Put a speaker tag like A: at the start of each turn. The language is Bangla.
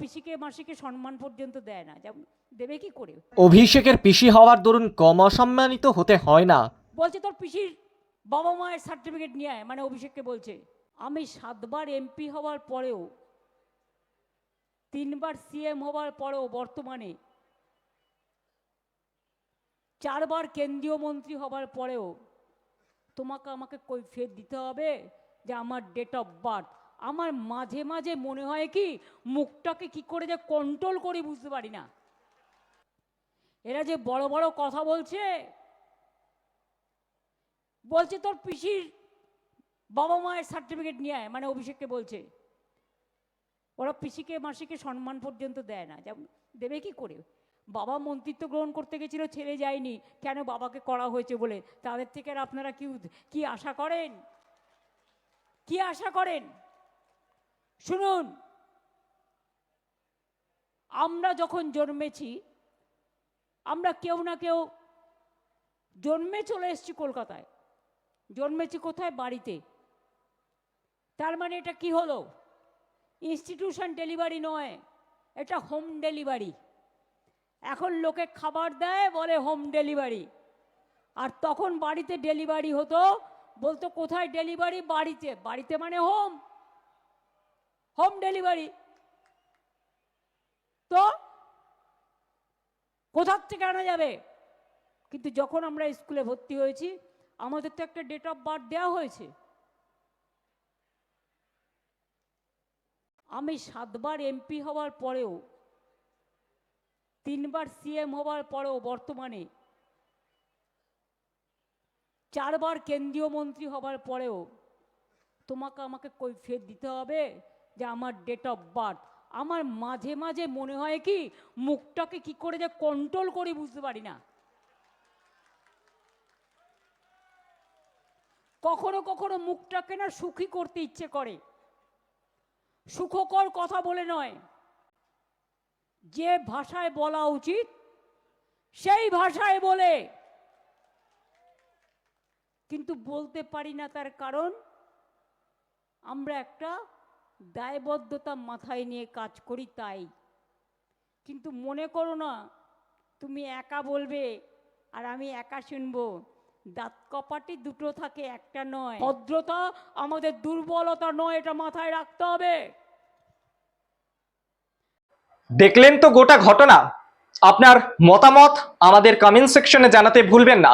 A: পিসিকে মাসিকে সম্মান পর্যন্ত দেয় না। যেমন দেবে কি করে?
B: অভিষেকের পিসি হওয়ার দরুন কম অসম্মানিত হতে হয় না।
A: বলছে তোর পিসির বাবা মায়ের সার্টিফিকেট নিয়ে আয়। মানে অভিষেককে বলছে আমি সাতবার এমপি হওয়ার পরেও তিনবার সিএম হওয়ার পরেও বর্তমানে চারবার কেন্দ্রীয় মন্ত্রী হবার পরেও তোমাকে আমাকে কৈফিয়ত দিতে হবে যে আমার ডেট অফ বার্থ আমার মাঝে মাঝে মনে হয় কি, মুখটাকে কি করে যে কন্ট্রোল করি বুঝতে পারি না। এরা যে বড় বড় কথা বলছে বলছে তোর পিসির বাবা মায়ের সার্টিফিকেট নিয়ে আয় মানে অভিষেককে বলছে। ওরা পিসিকে, মাসিকে সম্মান পর্যন্ত দেয় না, যেমন দেবে কি করে? বাবা মন্ত্রিত্ব গ্রহণ করতে গেছিল ছেলে যায়নি, কেন বাবাকে করা হয়েছে বলে? তাদের থেকে আর আপনারা কি কি আশা করেন? কি আশা করেন? শুনুন। আমরা যখন জন্মেছি, আমরা কেউ না কেউ জন্মে চলে এসেছি কলকাতায়। জন্মেছি কোথায়? বাড়িতে। তার মানে এটা কি হলো? ইনস্টিটিউশন ডেলিভারি নয়, এটা হোম ডেলিভারি এখন লোকে খাবার দেয়, বলে হোম ডেলিভারি আর তখন বাড়িতে ডেলিভারি হতো, বলতো কোথায় ডেলিভারি বাড়িতে। বাড়িতে মানে হোম হোম ডেলিভারি তো কোথার থেকে আনা যাবে? কিন্তু যখন আমরা স্কুলে ভর্তি হয়েছি, আমাদের তো একটা ডেট অফ বার্থ দেওয়া হয়েছে। আমি সাতবার এমপি হওয়ার পরেও, তিনবার সিএম হওয়ার পরেও বর্তমানে, চারবার কেন্দ্রীয় মন্ত্রী হবার পরেও তোমাকে আমাকে কৈফিয়ত দিতে হবে। যে আমার ডেট অফ বার্থ আমার মাঝে মাঝে মনে হয় কি, মুখটাকে কি করে যে কন্ট্রোল করি বুঝতে পারি না। কখনো কখনো মুখটাকে না সুখী করতে ইচ্ছে করে। সুখকর কথা বলে নয়। যে ভাষায় বলা উচিত, সেই ভাষায় বলে। কিন্তু বলতে পারি না তার কারণ, আমরা একটা দায়বদ্ধতা মাথায় নিয়ে কাজ করি তাই। কিন্তু মনে করো না, তুমি একা বলবে আর আমি একা শুনব। দাঁত কপাটি দুটো থাকে, একটা নয়। ভদ্রতা আমাদের দুর্বলতা নয়, এটা মাথায় রাখতে হবে।
B: দেখলেন তো গোটা ঘটনা? আপনার মতামত আমাদের কমেন্ট সেকশনে জানাতে ভুলবেন না।